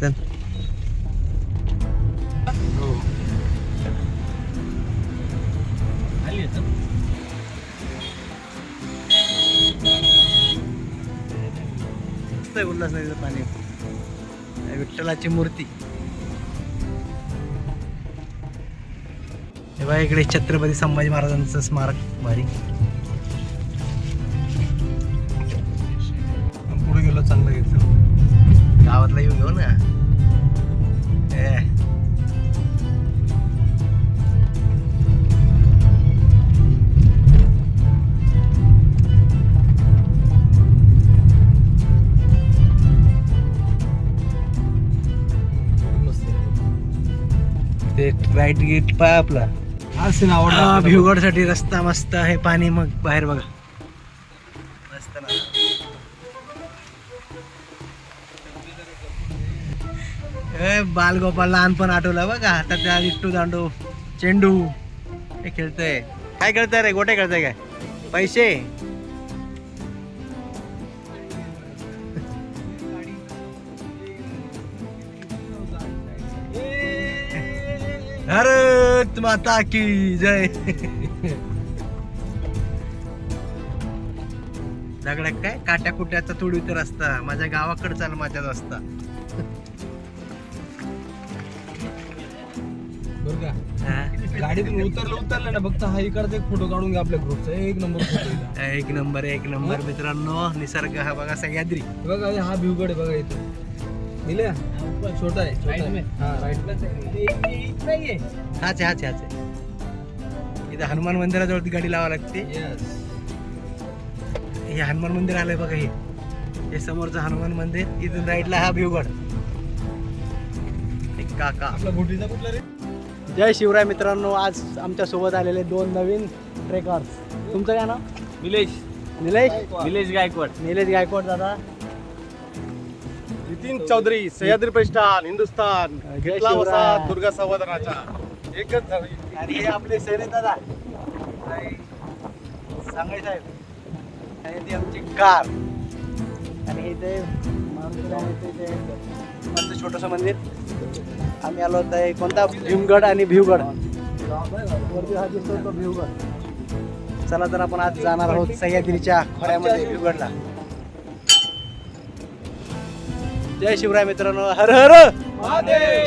चल उल्हासनगरचं पाणी. विठ्ठलाची मूर्ती. हे बघा इकडे छत्रपती संभाजी महाराजांचं स्मारक भारी. पुढे गेलो चांगलं घेतलं गावातला येऊन घेऊ ना. राईट गेट पाय आपला. सीन आवडला भिवगडसाठी रस्ता मस्त आहे पाणी मग बाहेर बघा. मस्त ना. ए बालगोपाल लहानपण आठवलं बघा हातात त्या विट्टू दांडू चेंडू. हे खेळतय. काय खेळतंय रे? गोटे खेळतंय काय? पैसे. भारत माता की जय. दगडात काय? काट्या कुट्याचा तुडी तर असता माझ्या गावाकडचा माझ्याच असता बरं का? हा. गाडीतून उतरलं उतरलं ना फक्त हा इकडचा एक फोटो काढून घ्या आपल्या ग्रुपचा एक नंबर फोटो एक नंबर एक नंबर मित्रांनो. निसर्ग हा बघा सह्याद्री. बघा हे भिवगड आहे बघा इथं. दिल्या? छोटा आहे छोटा आहे. हा राईट हाच आहे हाच आहे हाच आहे. इथं हनुमान मंदिराजवळती गाडी लावा लागते. येस हे हनुमान मंदिर आलंय बघा हे. हे समोरचं हनुमान मंदिर इथून राईटला हा भिवगड एक काका. आपला घोटीचा कुठला रे? जय शिवराय मित्रांनो आज आमच्यासोबत आलेले दोन नवीन ट्रेकर्स तुमचं काय नाव? निलेश. निलेश? निलेश गायकवाड. निलेश गायकवाड दादा. नितीन चौधरी सह्याद्री प्रतिष्ठान हिंदुस्थान घेतला शिवराय. वसा दुर्गा संवर्धनाचा एकच झाली आणि हे आपले सैनिक दादा. सांगाय साहेब. आणि ती आमची कार. आणि हे ते मस्त छोटंसं मंदिर. आम्ही आलो होतो कोणता? भीमगड आणि भिवगड वरती हा दिसतो तो भिवगड. चला तर आपण आज जाणार आहोत सह्याद्रीच्या खोऱ्यामध्ये भिवगडला. जय शिवराय मित्रांनो हर हर!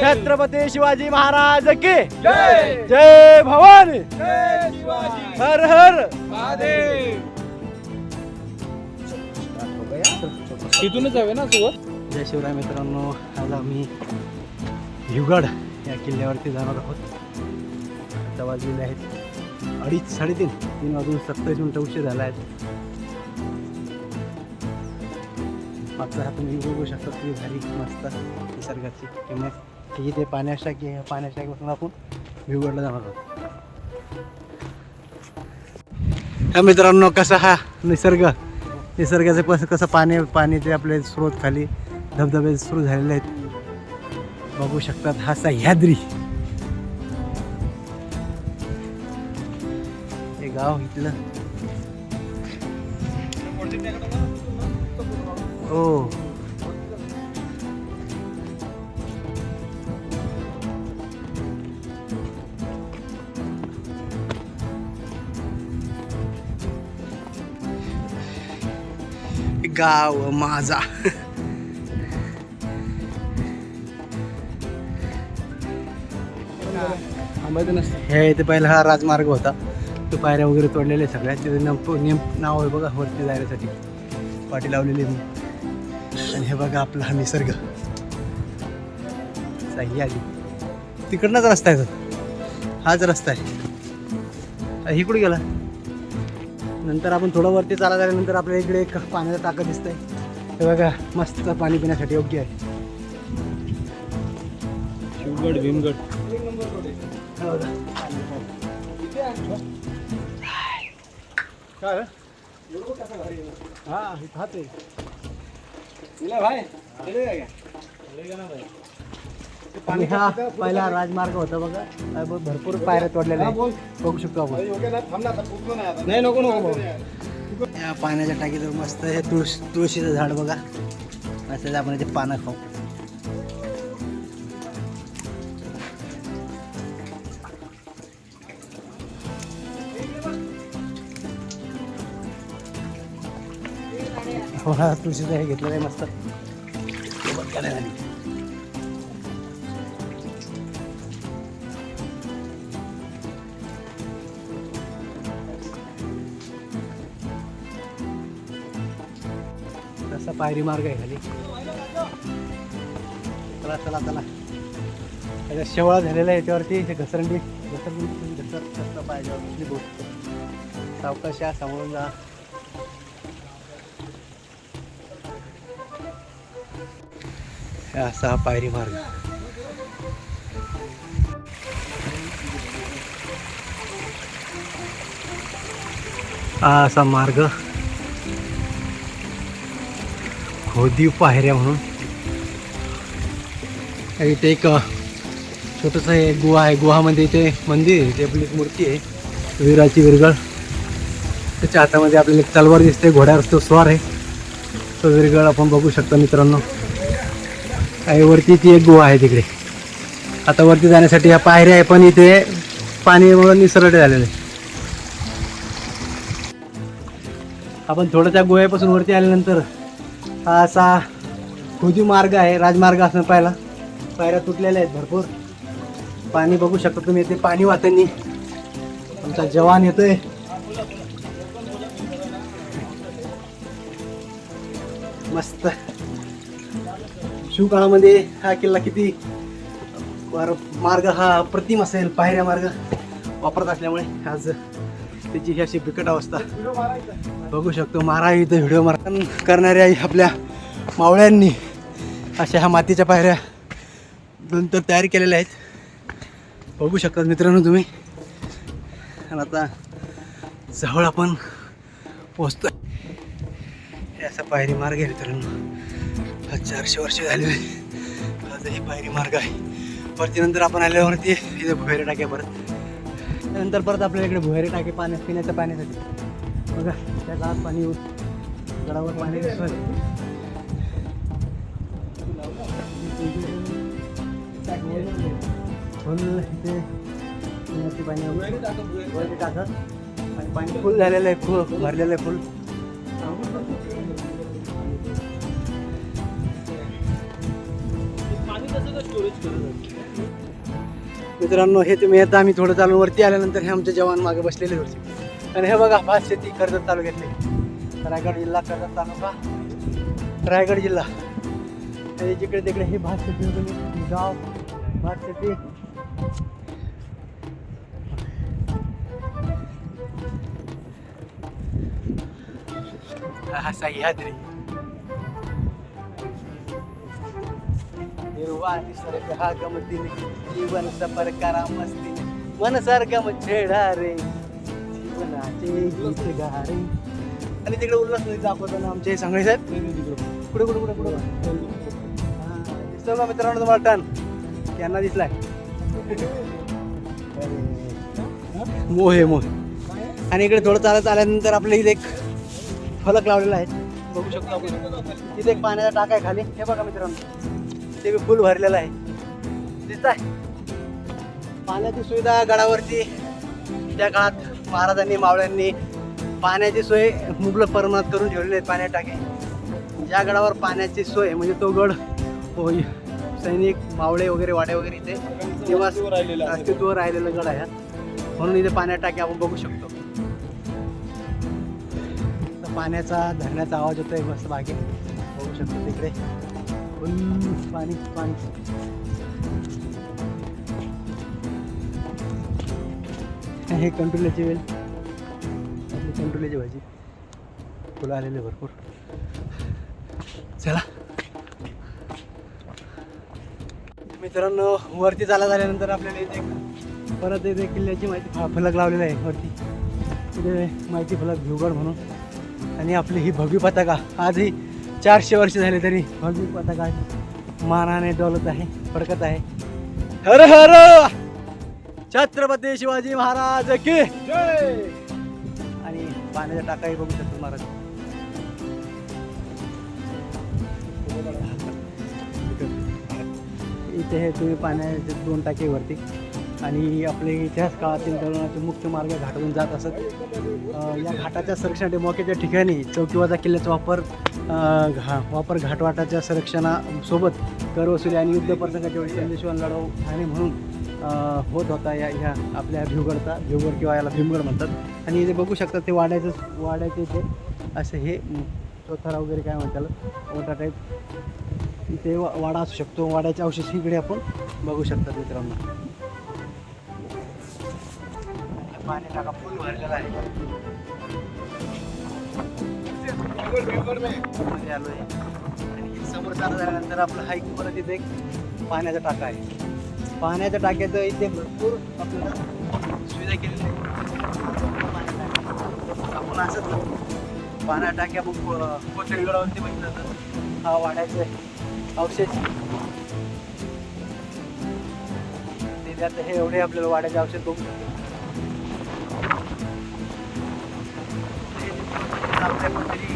छत्रपती शिवाजी महाराज की जय! भवानी! हर हर! तिथूनच हवे ना सोबत जय शिवराय मित्रांनो आज आम्ही भिवगड या किल्ल्यावरती जाणार आहोत. आता वाजलेले आहेत. अडीच साडेतीन तीन वाजून सत्तावीस मिनटं उशीर झाला आहे मागचा हा तुम्ही बघू शकता की भारी मस्त निसर्गाची किंमत. ही ते पाण्याच्या आहे आपण भिवगडला जाणार आहोत. हा मित्रांनो कसा हा निसर्ग? निसर्गाचं कसं कसं पाणी पाण्याचे आपले स्रोत खाली धबधबे सुरू झालेले आहेत. बघू शकतात हा सह्याद्री. हे गाव इथलं. हो. गाव माझा. हे इथे पहिला हा राजमार्ग होता. तो पायऱ्या वगैरे तोडलेले सगळ्या. तिथे नेम नाव आहे बघा वरती जाण्यासाठी पाठी लावलेली आहे. आणि हे बघा आपला हा निसर्ग. सही आली. तिकडनंच रस्ता आहे तो. हाच रस्ता आहे. ही कुठे गेला? नंतर आपण थोडं वरती चालत आल्यानंतर आपल्याला इकडे एक पाण्याचा टाका दिसतंय. हे बघा मस्त पाणी पिण्यासाठी योग्य आहे. शिवगड भीमगड. हो. काय? हा हाच आहे. हा पहिला राजमार्ग होता बघा. हा ब- भरपूर पायऱ्या तोडलेल्या आहेत. बघू शकतो आपण. नाही नको नको या पाण्याच्या टाकीजवळ मस्त हे तुळस तुळशीचं झाड बघा. असं आपण याचे पानं खाऊ. थोडा तुळशीचं हे घेतलेलं आहे मस्त. तसा पायरी मार्ग आहे खाली. चला चला चला. त्याच्या शेवळा झालेला आहे याच्यावरती हे घसरंडी घसरंडी घसर घसर पाहिजे सावकाश या सांभाळून जा. असा हा पायरी मार्ग. हा असा मार्ग. खोदी पायऱ्या म्हणून. आणि इथे एक छोटस हे गुहा आहे. गुहामध्ये इथे मंदिर आहे. इथे आपली एक मूर्ती आहे. वीराची विरगळ त्याच्या हातामध्ये आपल्याला एक तलवार दिसते. घोड्यावर तो स्वार आहे. तो विरगळ आपण बघू शकतो मित्रांनो. आणि वरती ती एक गुहा आहे तिकडे. आता वरती जाण्यासाठी ह्या पायऱ्या आहे पण इथे पाणी वगैरे निसरडे झालेले आहे. आपण थोडं त्या गोव्यापासून वरती आल्यानंतर हा असा खुजी मार्ग आहे राजमार्ग असणं पाहिला पायऱ्या तुटलेल्या आहेत भरपूर. पाणी बघू शकता तुम्ही इथे पाणी वाहतानी आमचा जवान येतोय. मस्त. शिवकाळामध्ये हा किल्ला किती मार्ग हा प्रतिम असेल पायऱ्या मार्ग वापरत असल्यामुळे आज त्याची ही अशी बिकट अवस्था बघू शकतो. महाराज इथं व्हिडिओ मार्गन करणाऱ्या आपल्या मावळ्यांनी अशा ह्या मातीच्या पायऱ्या नंतर तयार केलेल्या आहेत. बघू शकतात मित्रांनो तुम्ही. आणि आता जवळ आपण पोचतो हे असा पायरी मार्ग आहे मित्रांनो. आज चारशे वर्ष झालेले आजही पायरी मार्ग आहे. वरती नंतर आपण आल्यावरती इथे भुहेरे टाके परत. त्यानंतर परत आपल्या इकडे भुहेरे टाके पाण्या पिण्याच्या पाण्यासाठी. बघा त्या गावात पाणी येऊन गडावर पाणी दिसतोय. फुल इथे पिण्याचे पाणी टाकत आणि पाणी फुल झालेलं आहे फुल भरलेलं आहे फुल. मित्रांनो हे तुम्ही येता आम्ही थोडं चालून वरती आल्यानंतर हे आमचे जवान मागे बसलेले होते. आणि हे बघा भात शेती कर्जत तालुक्यातले रायगड जिल्हा कर्जत तालुका. रायगड जिल्हा. आणि जिकडे तिकडे हे भात शेती वगैरे गाव भात शेती. हा सह्याद्री हिरवा निसर्ग हा गमतीने जीवन सफर करा मस्तीने. मन सारखं मग छेडा रे जीवनाचे गीत गा रे. आणि तिकडे उल्हास नदी दाखवताना आमचे सांगळे साहेब. कुठे कुठे कुठे कुठे दिसतो का मित्रांनो तुम्हाला टन? यांना दिसलाय. मोहे मोहे आणि इकडे थोडं चालत आल्यानंतर आपल्या इथे एक फलक लावलेला आहे. बघू शकतो आपण. तिथे एक पाण्याचा टाका आहे खाली. हे बघा मित्रांनो. ते बी फुल भरलेलं आहे. दिसत आहे. पाण्याची सुविधा गडावरती. त्या काळात महाराजांनी मावळ्यांनी पाण्याची सोय मुबलक प्रमाणात करून ठेवलेली आहेत पाण्या टाके ज्या गडावर पाण्याची सोय म्हणजे तो गड होय सैनिक मावळे वगैरे वाडे वगैरे इथे निवास अस्तित्व राहिलेला गड आहे. म्हणून इथे पाण्या टाके आपण बघू शकतो. पाण्याचा धरण्याचा आवाज होतोय मस्त बागे बघू शकतो तिकडे. पाणी पाणी हे कंट्रोल्याची वेल. आपली कंट्रोल्याची भाजी. फुलं आलेले भरपूर. चला. मित्रांनो वरती चाला झाल्यानंतर आपल्याला इथे एक परत इथे किल्ल्याची माहिती फलक लावलेला आहे वरती. इथे माहिती फलक भिवगड म्हणून. आणि आपली ही भव्य पताका. आजही चारशे वर्ष झाले तरी भव्य पताका मानाने डोलत आहे फडकत आहे. हर हर! छत्रपती शिवाजी महाराज की! आणि पाण्याच्या टाकाही बघू शकतो महाराज. इथे हे तुम्ही पाण्याचे दोन टाके वरती. आणि आपले इतिहास काळातील दळणाचे मुख्य मार्ग घाटवून जात असत. या घाटाच्या संरक्षणासाठी मोक्याच्या ठिकाणी चौकीवाजा किल्ल्याचा वापर घा वापर घाटवाटाच्या संरक्षणासोबत कर वसुली आणि युद्ध प्रसंगाच्या वेळी संदेशवान लढाऊ ठाणे म्हणून होत होता या ह्या आपल्या भिवगडचा भिवगड किंवा याला भीमगड म्हणतात. आणि जे बघू शकतात ते वाड्याचं वाड्याचे ते असं हे म, वगैरे काय म्हणतात मोठा टाईप ते वा- वाडा असू शकतो वाड्याचे अवशेष इकडे आपण बघू शकतात मित्रांनो. पाणी टाका फुल भरलेला आहे. मध्ये आणि समोर चालू झाल्यानंतर आपलं हाईक परत इथे एक पाण्याचा टाका आहे. पाण्याच्या टाक्याचं इथे भरपूर आपल्याला सुविधा केलेली आहे आपण असंच पाण्या टाक्या मग कोथळीगडावरती बघितलं तर हा वाड्याचे अवशेष ते त्यात हे एवढे आपल्याला वाड्याचे अवशेष बघू शकतो. आपल्या कोणतरी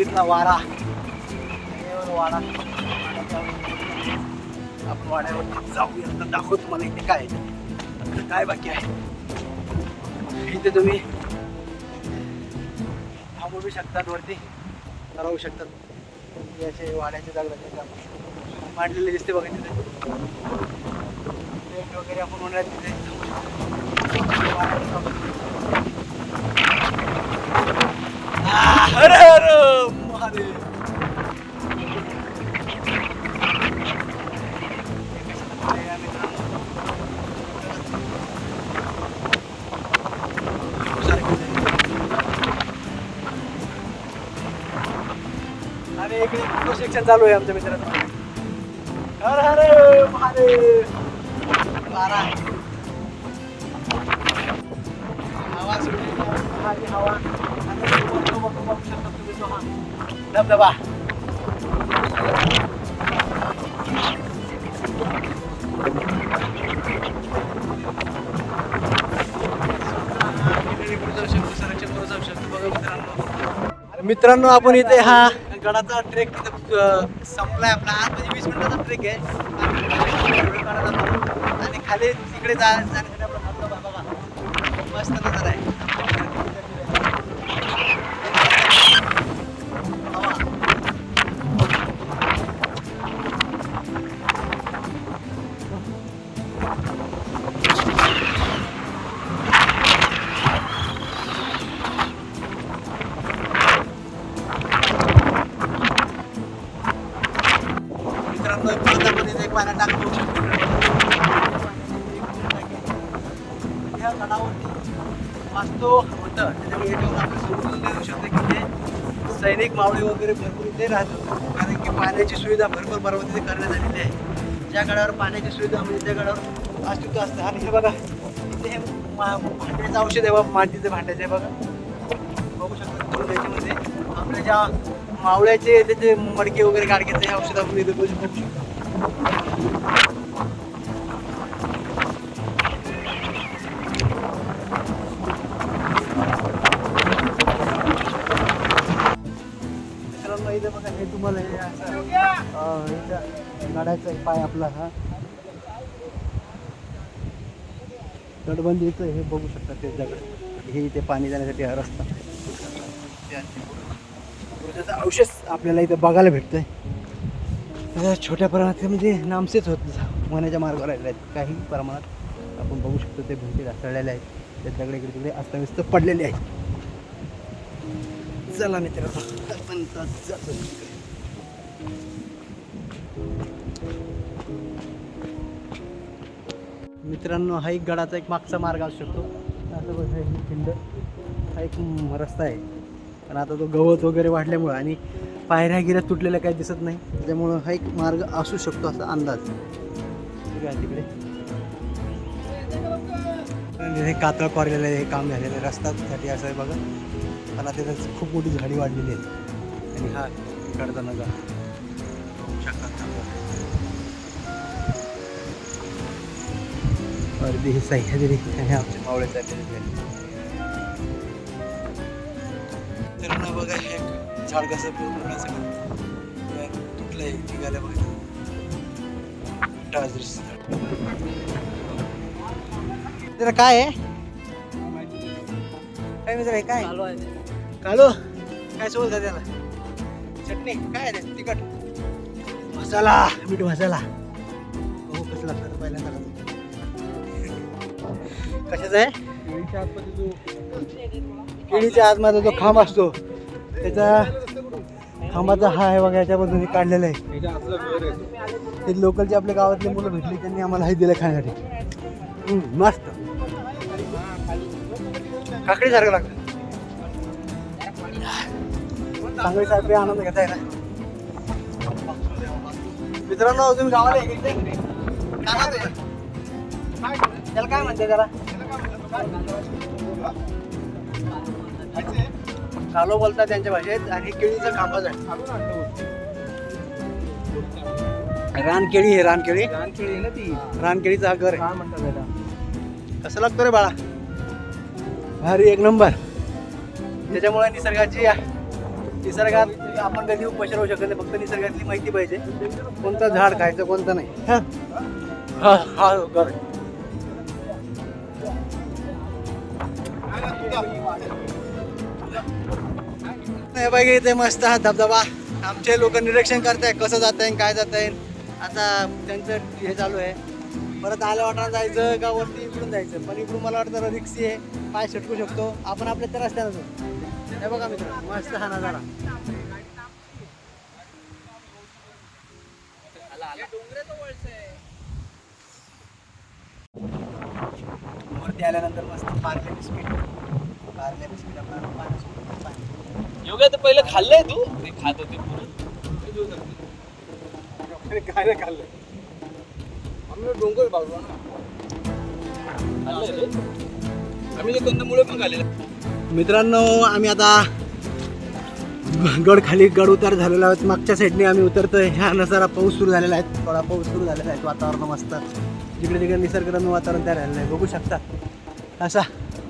सह्याद्रीतला वारा वाडा. आपण वाड्यावरती जाऊया आता दाखवतो मला इथे काय काय बाकी आहे? इथे तुम्ही थांबू बी शकतात वरती. राहू शकतात. असे वाड्याचे दगडाचे काम. मांडलेले दिसते बघा तिथे. टेंट वगैरे आपण उन्हाळ्यात तिथे. थांबू हर महादेव आणि इकडे फोटो सेक्शन चालू आहे आमच्या मित्रांनो हर हर महादेव वारा हवा सुटली हवा आणि तो बघू बघू शकता तुम्ही तो हा धबधबा मित्रांनो आपण इथे हा गडाचा ट्रेक इथं संपलाय आपला. आज म्हणजे वीस मिनिटाचा ट्रेक आहे. आणि खाली तिकडे जा जाण्यासाठी आपला बाबा. मस्त नजर आहे. वास्तव होतं त्याच्यामुळे याच्यावर आपण समजून देऊ शकतो की ते सैनिक मावळे वगैरे भरपूर इथे राहत कारण की पाण्याची सुविधा भरपूर बरोबर तिथे करण्यात आलेली आहे. ज्या गडावर पाण्याची सुविधा म्हणजे त्या गडावर अस्तित्व असतं. आणि हे बघा इथे हे मा- भांड्याचं औषध आहे मातीचं भांड्याचं ते बघा. बघू शकतो त्याच्यामध्ये. आपल्या ज्या मावळ्याचे त्याचे मडके वगैरे गाडग्याचे हे औषध आपण इथे बघू शकतो. पहिलं बघा हे तुम्हाला हे असं गाड्याचा एक पाय आपला हा. तटबंदीचं हे बघू शकता ते दगड हे इथे पाणी जाण्यासाठी हा रस्ता. त्याचा अवशेष आपल्याला इथं बघायला भेटतंय. छोट्या प्रमाणात म्हणजे नामसेच होत होण्याच्या मार्गावर राहिलेले आहेत. काही प्रमाणात आपण बघू शकतो ते भिंती ढासळलेल्या आहेत. ते दगडे इकडे तिकडे अस्तव्यस्त पडलेले आहेत. चला मित्रांनो. आपण जातो मित्रांनो हा एक गडाचा एक मागचा मार्ग असू शकतो. असं बघा ही खिंड हा एक रस्ता आहे. पण आता तो गवत वगैरे वाढल्यामुळं आणि पायऱ्या गिऱ्या तुटलेल्या काही दिसत नाही. त्यामुळं हा एक मार्ग असू शकतो असा अंदाज. ठीक आहे तिकडे. हे कातळ पारलेलं आहे हे काम झालेलं आहे रस्त्यासाठी असं आहे बघा. पण आता खूप मोठी झाडी वाढलेली आहे. हा इकडचा शकता अर्धी ही सह्याद्री आणि आमचे मावळे आहेत. मित्रांनो बघा हे झाड कसं पूर्ण सगळं तुटलंय निघालं बघा. जरा काय आहे? काय मित्र काय? कालो काय सोबत त्याला? चटणी काय ते? तिखट. मसाला. मीठ मसाला. हो कसं कशाचं आहे? केळीच्या आतमध्ये जो केळीच्या आतमध्ये जो खांब असतो त्याचा खांबाचा हा आहे बघा याच्यामधून काढलेलं आहे. ते. लोकलचे आपल्या गावातले मुलं भेटली त्यांनी आम्हाला हे दिलं खाण्यासाठी. मस्त. काकडी सारखं लागतं. सांगली साहेब आनंद घेताय ना मित्रांनो तुम्ही गावाला? त्याला काय म्हणते त्याला? कालो बोलतात त्यांच्या भाषेत आणि केळीचं खांबाच आहे. रानकेळी आहे रानकेळी. रानकेळी ना ती. रानकेळीचा घर आहे. म्हणतात त्याला. कसं लागतं रे बाळा? भारी एक नंबर. त्याच्यामुळे निसर्गाची निसर्गात आपण कधी उपचार होऊ शकत नाही फक्त निसर्गातली माहिती पाहिजे. कोणतं झाड खायचं कोणतं नाही. हा? हा हा बघा इथे मस्त हा धबधबा. आमचे लोक निरीक्षण करताय कसं जात आहे काय जात आहे आता त्यांचं हे चालू आहे. परत आल्या वाटाणा जायचं का वरती इकडून जायचं. पण इकडून मला वाटतं रिक्षी आहे पाय छटकू शकतो. आपण आपल्या त्या रस्त्यानं जाऊ. हे बघा मित्र मस्त हा नजारा. वरती आल्यानंतर मस्त पार्ले बिस्किट. पार्ले बिस्किट आपल्याला पाण्यासोबत पाणी योगा तर पहिलं खाल्लंय तू? ते खात होते काय नाही खाल्लं. आम्ही डोंगर रे आम्ही ते कंदमुळे पण खाल्लेलं. मित्रांनो आम्ही आता गड खाली गड उतार झालेला आहोत. मागच्या साईडने आम्ही उतरतोय. ह्या नजारा पाऊस सुरू झालेला आहे. थोडा पाऊस सुरू झालेला आहे. वातावरण मस्त. जिकडे तिकडे निसर्गरम्य वातावरण तयार झालेलं आहे. बघू शकता. असा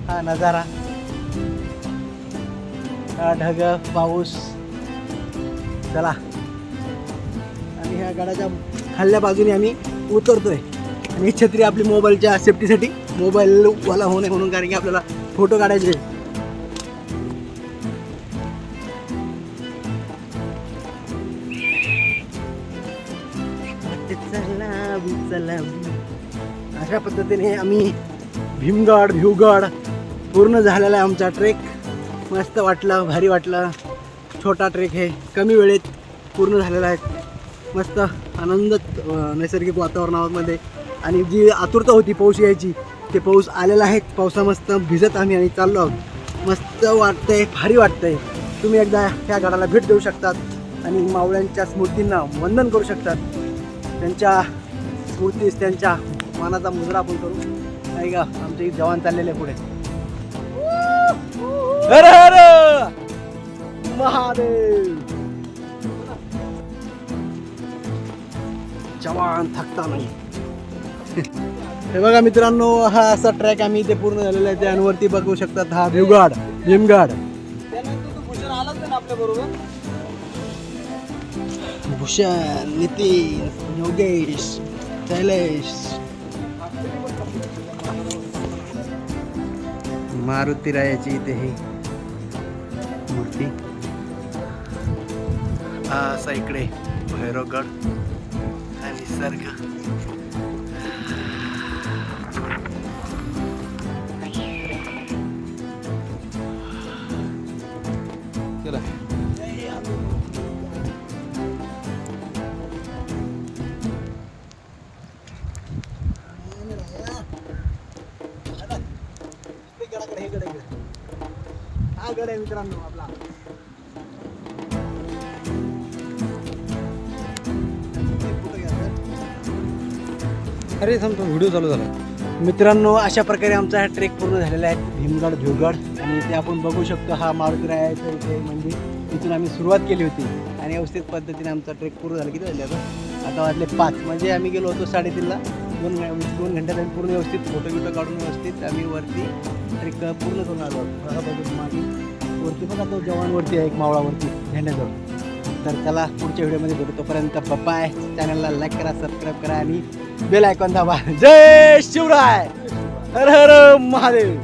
हा नजारा. हा ढग पाऊस. चला. आणि ह्या गडाच्या खाल्ल्या बाजूने आम्ही उतरतोय. आणि छत्री आपली मोबाईलच्या सेफ्टीसाठी मोबाईल वाला होऊ नये म्हणून कारण की आपल्याला फोटो काढायचे. अशा पद्धतीने आम्ही भीमगड भिवगड पूर्ण झालेला आहे आमचा ट्रेक मस्त वाटलं भारी वाटलं. छोटा ट्रेक आहे. कमी वेळेत पूर्ण झालेला आहे. मस्त आनंद नैसर्गिक वातावरणामध्ये. आणि जी आतुरता होती पाऊस यायची ते पाऊस आलेला आहे. पावसा मस्त भिजत आम्ही आणि चाललो आहोत. मस्त वाटतंय भारी वाटतंय. तुम्ही एकदा त्या गडाला भेट देऊ शकतात आणि मावळ्यांच्या स्मृतींना वंदन करू शकतात. त्यांच्या स्मृतीस त्यांच्या मानाचा मुजरा आपण करू. नाही का? आमचे जवान चाललेले पुढे. हर हर! महादेव! जवान थकता नाही. हे बघा मित्रांनो हा असा ट्रॅक आम्ही इथे पूर्ण झालेला आहे. त्यावरती बघू शकतात हा देवगाड भीमगाड. भूषण भूषण नितीन योगेश शैलेश मारुती रायाची इथे ही मूर्ती. हा असा इकडे भैरवगड आणि निसर्ग. अरे थांबतो व्हिडिओ चालू झाला. मित्रांनो अशा प्रकारे आमचा हा ट्रेक पूर्ण झालेला आहे. भीमगड भिवगड आणि इथे आपण बघू शकतो हा मारुती रायाचं इथे मंदिर. तिथून आम्ही सुरुवात केली होती. आणि व्यवस्थित पद्धतीने आमचा ट्रेक पूर्ण झाला. किती झाले आता? आता वाजले पाच. म्हणजे आम्ही गेलो होतो साडेतीनला. दोन दोन घंट्यात आम्ही पूर्ण व्यवस्थित फोटो बिटो काढून व्यवस्थित आम्ही वरती ट्रेक पूर्ण करून आलो. आहोत. बघा बघू मागे. वरती बघा तो जवानवरती आहे एक मावळावरती झेंड्याजवळ. तर चला पुढच्या व्हिडिओमध्ये भेटू. तोपर्यंत बाय चॅनलला लाईक करा सबस्क्राईब करा आणि बेल आयकॉन दाबा. जय शिवराय. हर हर महादेव.